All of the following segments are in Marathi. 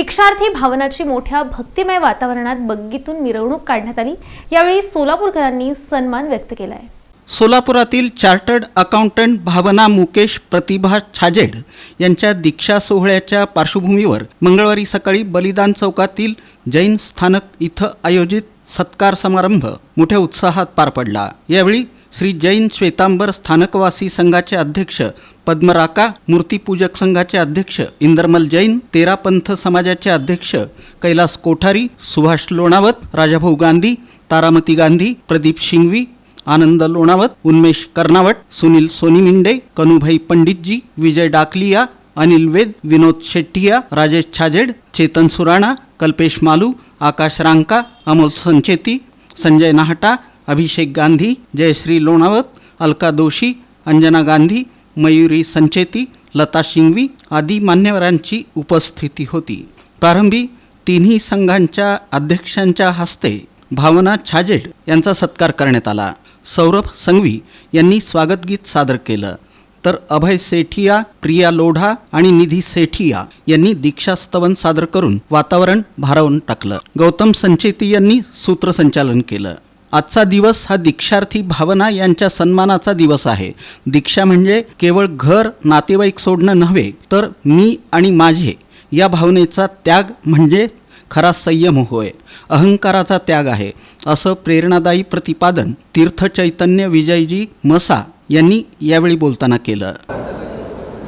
दीक्षार्थी भावनाची मोठ्या भक्तिमय वातावरणात बग्गीतून मिरवणूक काढण्यात आली. यावेळी सोलापूरकरांनी सन्मान व्यक्त केलाय. सोलापुरातील चार्टर्ड अकाउंटंट भावना मुकेश प्रतिभा छाजेड यांच्या दीक्षा सोहळ्याच्या पार्श्वभूमीवर मंगळवारी सकाळी बलिदान चौकातील जैन स्थानक इथं आयोजित सत्कार समारंभ मोठ्या उत्साहात पार पडला. यावेळी श्री जैन श्वेतांबर स्थानकवासी संघाचे अध्यक्ष पद्मराका मूर्तीपूजक संघाचे अध्यक्ष इंदरमल जैन तेरापंथ समाजाचे अध्यक्ष कैलास कोठारी सुभाष लोणावत राजाभाऊ गांधी तारामती गांधी प्रदीप शिंगवी आनंद लोणावत उन्मेष कर्नावट सुनील सोनीमिंडे कनुभाई पंडितजी विजय डाकलिया अनिल वेद विनोद शेट्टिया राजेश छाजेड चेतन सुराणा कल्पेश मालू आकाश रांका अमोल संचेती संजय नाहटा अभिषेक गांधी जयश्री लोणावत अलका दोशी अंजना गांधी मयुरी संचेती लता शिंगवी आदी मान्यवरांची उपस्थिती होती. प्रारंभी तिन्ही संघांच्या अध्यक्षांच्या हस्ते भावना छाजेड यांचा सत्कार करण्यात आला. सौरभ संघवी यांनी स्वागतगीत सादर केलं. तर अभय सेठिया प्रिया लोढा आणि निधी सेठिया यांनी दीक्षास्तवन सादर करून वातावरण भारावून टाकलं. गौतम संचेती यांनी सूत्रसंचालन केलं. आजचा दिवस हा दीक्षार्थी भावना यांच्या सन्मानाचा दिवस आहे. दीक्षा म्हणजे केवळ घर नातेवाईक सोडणं नव्हे तर मी आणि माझे. या भावनेचा त्याग म्हणजे खरा संयम होय. अहंकाराचा त्याग आहे. असं प्रेरणादायी प्रतिपादन तीर्थचैतन्य विजयजी मसा यांनी यावेळी बोलताना केलं.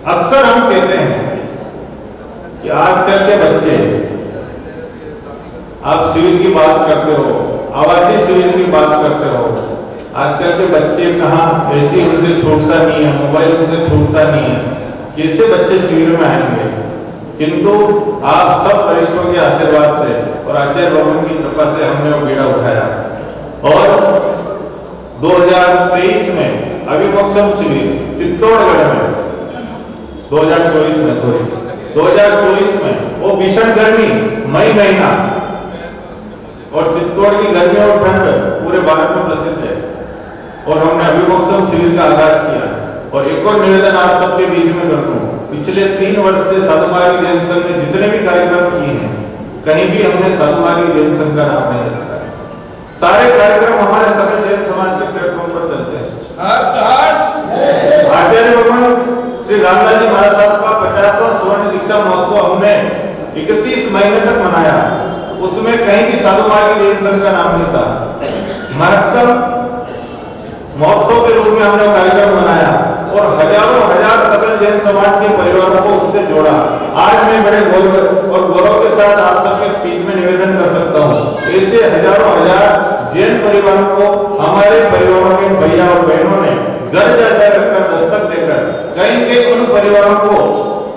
अक्सर हम कहते हैं कि आजकल के बच्चे आप शिविर की बात करते हो आवासीय शिविर की बात करते हो। आजकल के बच्चे कहाँ ऐसी उनसे छूटता नहीं है, मोबाइल उनसे छूटता नहीं है। कैसे बच्चे सिविल में आएँगे? किंतु आप सब वरिष्ठों के आशीर्वाद से और आचार्य भवन की कृपा से हमने वो बीड़ा उठाया। और 2023 में अभिमोक्षम शिविर चित्तौड़गढ़ में। 2024 में सॉरी 2024 में वो भीषण गर्मी मई महीना की गर्मी और ठंड पूरे भारत में प्रसिद्ध है। और हमने अभिमोक्षम शिविर का आगाज़ किया। और एक और निवेदन आप सबके बीच में कर दूँ। पिछले तीन वर्ष से साधुमारी जैन संघ ने जितने भी कार्यक्रम किए हैं कहीं भी हमने साधुमारी जैन संघ का नाम नहीं रखा। सारे कार्यक्रम हमारे सकल जैन समाज के प्लेटफॉर्म पर चलते हैं। आचार्य भगवान श्री रामलाल जी महाराज साहब का पचासवा स्वर्ण दीक्षा महोत्सव हमने इकतीस महीने तक मनाया। उसमें कहीं भी साधु मार्ग का नाम नहीं था महत्तम महोत्सव के रूप में हमने कार्यक्रम मनाया और हज़ारों हज़ार सकल जैन समाज के परिवारों को उससे जोड़ा। आज मैं बड़े गौरव और गौरव के साथ आप सबके स्पीच में निवेदन कर सकता हूँ। ऐसे हज़ारों हज़ार जैन परिवारों को हमारे परिवारों के भैया और बहनों ने घर जा जा रखकर दस्तक देकर कहीं के उन परिवारों को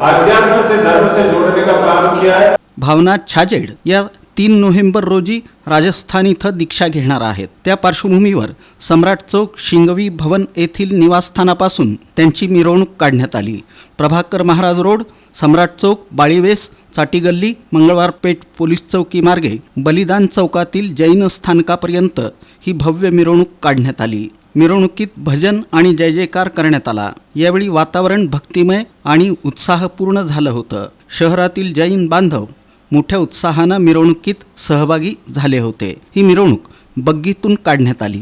आध्यात्म से धर्म से जोड़ने का काम किया है। भावना छाजेड या तीन नोव्हेंबर रोजी राजस्थान इथं दीक्षा घेणार आहेत. त्या पार्श्वभूमीवर सम्राट चौक शिंगवी भवन येथील निवासस्थानापासून त्यांची मिरवणूक काढण्यात आली. प्रभाकर महाराज रोड सम्राट चौक बाळीवेस चाटीगल्ली मंगळवारपेठ पोलीस चौकी मार्गे बलिदान चौकातील जैन स्थानकापर्यंत ही भव्य मिरवणूक काढण्यात आली. मिरवणुकीत भजन आणि जय जयकार करण्यात आला. यावेळी वातावरण भक्तिमय आणि उत्साहपूर्ण झालं होतं. शहरातील जैन बांधव मोठ्या उत्साहानं मिरवणुकीत सहभागी झाले होते. ही मिरवणूक बग्गीतून काढण्यात आली.